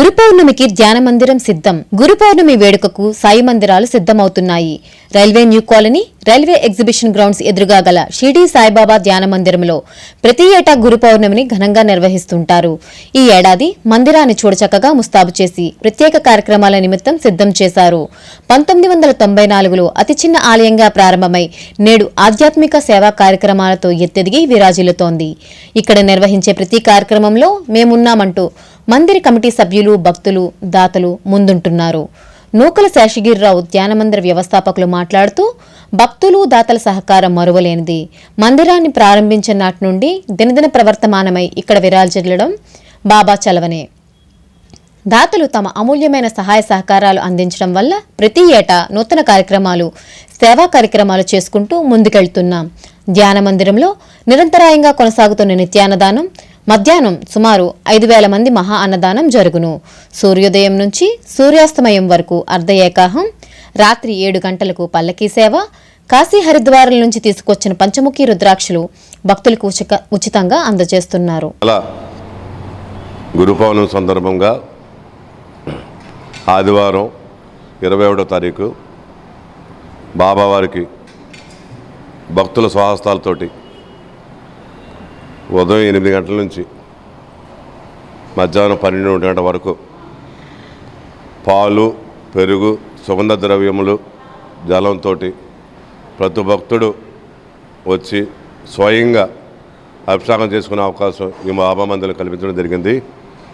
గురు పౌర్ణమికి ధ్యాన మందిరం సిద్ధం. గురు పౌర్ణమి వేడుకకు సాయి మందిరాలు సిద్ధమవుతున్నాయి. Railway new colony railway exhibition grounds ఎదురుగా గల షిర్డీ సాయిబాబా ధ్యాన మందిరంలో ప్రతి ఏటా గురు పౌర్ణమిని ఘనంగా నిర్వహిస్తుంటారు. ఈ ఏడాది మందిరాన్ని చూడచక్కగా ముస్తాబు చేసి ప్రత్యేక కార్యక్రమాల నిమిత్తం సిద్ధం చేశారు. పంతొమ్మిది వందల తొంభై నాలుగులో అతి చిన్న ఆలయంగా ప్రారంభమై నేడు ఆధ్యాత్మిక సేవా కార్యక్రమాలతో ఎత్తెదిగి విరాజిల్లుతోంది. ఇక్కడ నిర్వహించే ప్రతి కార్యక్రమంలో మేమున్నామంటూ మందిర కమిటీ సభ్యులు భక్తులు దాతలు ముందుంటున్నారు. నూకల శేషగిరిరావు ధ్యానమందిర వ్యవస్థాపకులు మాట్లాడుతూ భక్తులు దాతల సహకారం మరువలేనిది. మందిరాన్ని ప్రారంభించిన నాటి నుండి దినదిన ప్రవర్తమానమై ఇక్కడ విరాజిల్లడం బాబా చలవనే. దాతలు తమ అమూల్యమైన సహాయ సహకారాలు అందించడం వల్ల ప్రతి ఏటా నూతన కార్యక్రమాలు సేవా కార్యక్రమాలు చేసుకుంటూ ముందుకెళ్తున్నాం. ధ్యాన మందిరంలో నిరంతరాయంగా కొనసాగుతున్న నిత్యాన్నదానం మధ్యాహ్నం సుమారు ఐదు వేల మంది మహా అన్నదానం జరుగును. సూర్యోదయం నుంచి సూర్యాస్తమయం వరకు అర్ధ ఏకాహం రాత్రి ఏడు గంటలకు పల్లకీ సేవ కాశీ హరిద్వారం నుంచి తీసుకొచ్చిన పంచముఖి రుద్రాక్షలు భక్తులకు ఉచితంగా అందజేస్తున్నారు. అలా గురు సందర్భంగా ఆదివారం ఇరవై ఒకటో తారీఖు బాబావారికి భక్తుల స్వహస్తాలతోటి ఉదయం ఎనిమిది గంటల నుంచి మధ్యాహ్నం పన్నెండు గంటల వరకు పాలు పెరుగు సుగంధ ద్రవ్యములు జలంతో ప్రతి భక్తుడు వచ్చి స్వయంగా అభిషేకం చేసుకునే అవకాశం ఈ బాబా కల్పించడం జరిగింది.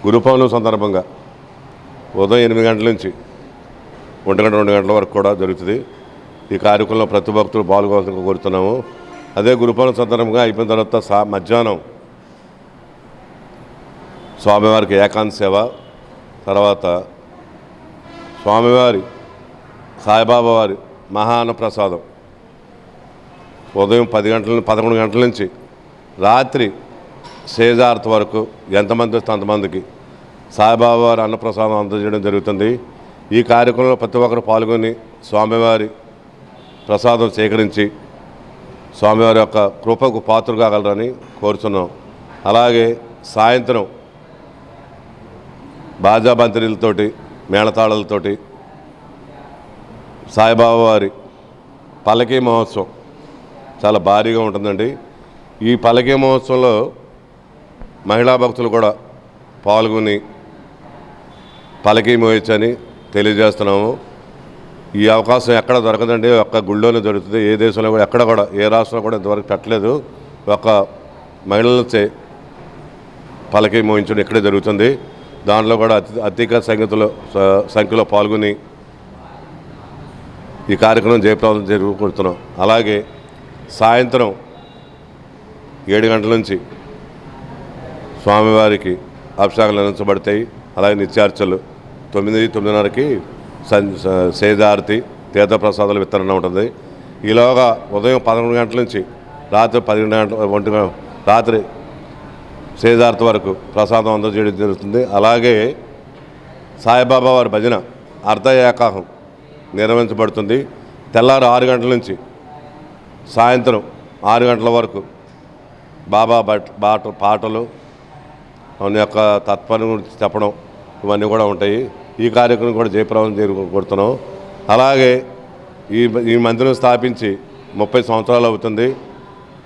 గురుపౌర్ణం సందర్భంగా ఉదయం ఎనిమిది గంటల నుంచి ఒంటి గంట రెండు గంటల వరకు కూడా జరుగుతుంది. ఈ కార్యక్రమంలో ప్రతి భక్తులు పాల్గొనాలని కోరుతున్నాము. అదే గురుపాల సందర్భంగా అయిపోయిన తర్వాత సా మధ్యాహ్నం స్వామివారికి ఏకాంత సేవ తర్వాత స్వామివారి సాయిబాబా వారి మహాన్న ప్రసాదం ఉదయం పది గంటల పదకొండు గంటల నుంచి రాత్రి సేజార్త వరకు ఎంతమంది వస్తే అంతమందికి సాయిబాబా వారి అన్నప్రసాదం అందజేయడం జరుగుతుంది. ఈ కార్యక్రమంలో ప్రతి ఒక్కరు పాల్గొని స్వామివారి ప్రసాదం సేకరించి స్వామివారి యొక్క కృపకు పాత్ర కాగలరని కోరుతున్నాం అలాగే సాయంత్రం బాజా బంతిరీలతోటి మేళతాళాలతోటి సాయిబాబా వారి పల్లకీ మహోత్సవం చాలా భారీగా ఉంటుందండి. ఈ పల్లకీ మహోత్సవంలో మహిళా భక్తులు కూడా పాల్గొని పలకీ మోయచ్చని తెలియజేస్తున్నాము. ఈ అవకాశం ఎక్కడ దొరకదండి? ఒక్క గుళ్ళోనే దొరుకుతుంది. ఏ దేశంలో కూడా ఎక్కడ కూడా ఏ రాష్ట్రంలో కూడా ఇంతవరకు పెట్టలేదు. ఒక మహిళలచే పలకి మోయించడం ఇక్కడే జరుగుతుంది. దాంట్లో కూడా అతి అధిక సంఖ్యలో సంఖ్యలో పాల్గొని ఈ కార్యక్రమం జయప్రదం జరుగుతున్నాం అలాగే సాయంత్రం ఏడు గంటల నుంచి స్వామివారికి అభిషేకాలు నిర్వహించబడతాయి. అలాగే నిత్యార్చలు తొమ్మిది తొమ్మిదిన్నరకి సేదార్తి తీర్థప్రసాదాల విత్తనం ఉంటుంది. ఈలోగా ఉదయం పదకొండు గంటల నుంచి రాత్రి పదిహేను గంటల ఒంటి రాత్రి సేదార్తి వరకు ప్రసాదం అందజేయడం జరుగుతుంది. అలాగే సాయిబాబా వారి భజన అర్ధ ఏకాహం నిర్వహించబడుతుంది. తెల్లారు ఆరు గంటల నుంచి సాయంత్రం ఆరు గంటల వరకు బాబా బట్ బాట పాటలు ఆయన యొక్క తత్వాన్ని గురించి చెప్పడం ఇవన్నీ కూడా ఉంటాయి. ఈ కార్యక్రమం కూడా జయప్రదం జరుగుతున్నాం అలాగే ఈ ఈ మందిరం స్థాపించి ముప్పై సంవత్సరాలు అవుతుంది.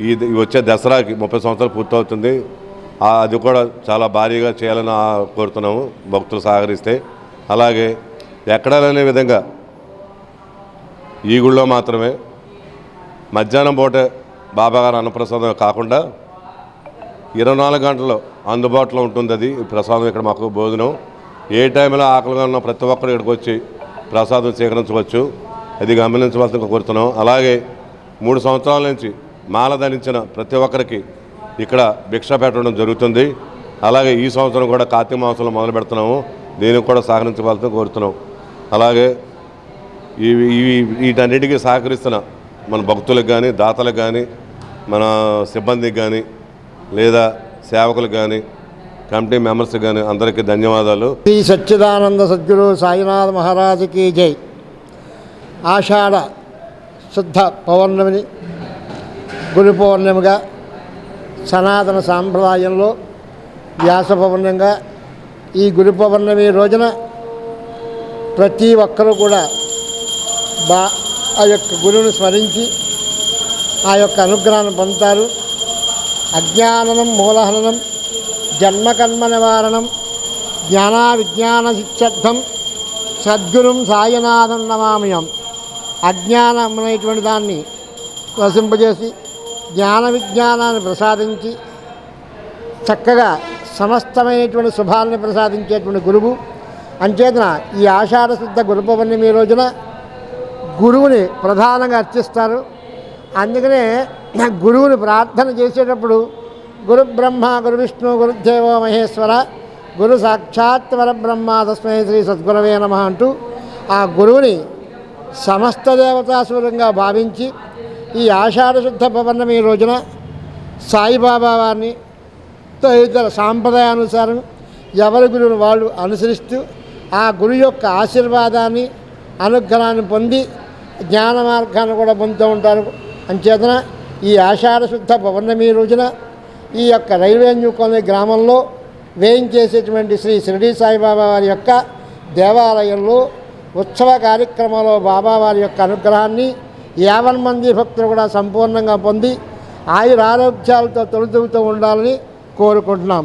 ఈ వచ్చే దసరాకి ముప్పై సంవత్సరాలు పూర్తవుతుంది. అది కూడా చాలా భారీగా చేయాలని కోరుతున్నాము భక్తులు సహకరిస్తే. అలాగే ఎక్కడా లేని విధంగా ఈ గుళ్ళో మాత్రమే. మధ్యాహ్నం పూట బాబాగారు అన్నప్రసాదం కాకుండా ఇరవై నాలుగు గంటలు అందుబాటులో ఉంటుంది అది ప్రసాదం ఇక్కడ మాకు భోజనం. ఏ టైంలో ఆకలిగా ఉన్న ప్రతి ఒక్కరు ఇక్కడికి వచ్చి ప్రసాదం స్వీకరించవచ్చు. అది గమనించవలసిన కోరుతున్నాం. అలాగే మూడు సంవత్సరాల నుంచి మాల ధరించిన ప్రతి ఒక్కరికి ఇక్కడ భిక్ష పెట్టడం జరుగుతుంది. అలాగే ఈ సంవత్సరం కూడా కార్తీక మాసంలో మొదలు పెడుతున్నాము. దీనికి కూడా సహకరించవలసిన కోరుతున్నాం. అలాగే ఇవి ఇవి వీటన్నిటికీ సహకరిస్తున్న మన భక్తులకు కానీ దాతలకు కానీ మన సిబ్బందికి కానీ లేదా సేవకులకు కానీ కమిటీ మెంబర్స్ కానీ అందరికీ ధన్యవాదాలు. శ్రీ సచ్చిదానంద సద్గురు సాయినాథ్ మహారాజుకి జై. ఆషాఢ శుద్ధ పౌర్ణమిని గురు పౌర్ణమిగా సనాతన సాంప్రదాయంలో వ్యాస పౌర్ణంగా ఈ గురు పౌర్ణమి రోజున ప్రతి ఒక్కరూ కూడా బా ఆ యొక్క గురువును స్మరించి ఆ యొక్క అనుగ్రహాన్ని పొందుతారు. అజ్ఞాననం మూలహననం జన్మకర్మ నివారణం జ్ఞానా విజ్ఞాన శిత్యర్థం సద్గురుం సాయనాథం నమామయం అజ్ఞానం అనేటువంటి దాన్ని వసింపజేసి జ్ఞాన విజ్ఞానాన్ని ప్రసాదించి చక్కగా సమస్తమైనటువంటి శుభాలను ప్రసాదించేటువంటి గురువు. అంచేతన ఈ ఆషాఢ శుద్ధ గురు పౌర్ణమి రోజున గురువుని ప్రధానంగా అర్చిస్తారు. అందుకనే గురువుని ప్రార్థన చేసేటప్పుడు గురు బ్రహ్మ గురు విష్ణు గురుదేవో మహేశ్వర గురు సాక్షాత్ పరబ్రహ్మ తస్మై శ్రీ సద్గురవే నమ అంటూ ఆ గురువుని సమస్త దేవతాసురంగా భావించి ఈ ఆషాఢశుద్ధ పవర్ణమి పౌర్ణమి రోజున సాయిబాబా వారిని తదితర సాంప్రదాయానుసారం ఎవరి గురువుని వాళ్ళు అనుసరిస్తూ ఆ గురు యొక్క ఆశీర్వాదాన్ని అనుగ్రహాన్ని పొంది జ్ఞాన మార్గాన్ని కూడా పొందుతూ ఉంటారు. అంచేతన ఈ ఆషాఢశుద్ధ పౌర్ణమి రోజున ఈ యొక్క రైల్వే న్యూ కాలనీ గ్రామంలో వేయించేసేటువంటి శ్రీ షిరిడి సాయిబాబా వారి యొక్క దేవాలయంలో ఉత్సవ కార్యక్రమంలో బాబా వారి యొక్క అనుగ్రహాన్ని యావన్ మంది భక్తులు కూడా సంపూర్ణంగా పొంది ఆయుర ఆరోగ్యాలతో తొలుతూతూ ఉండాలని కోరుకుంటున్నాం.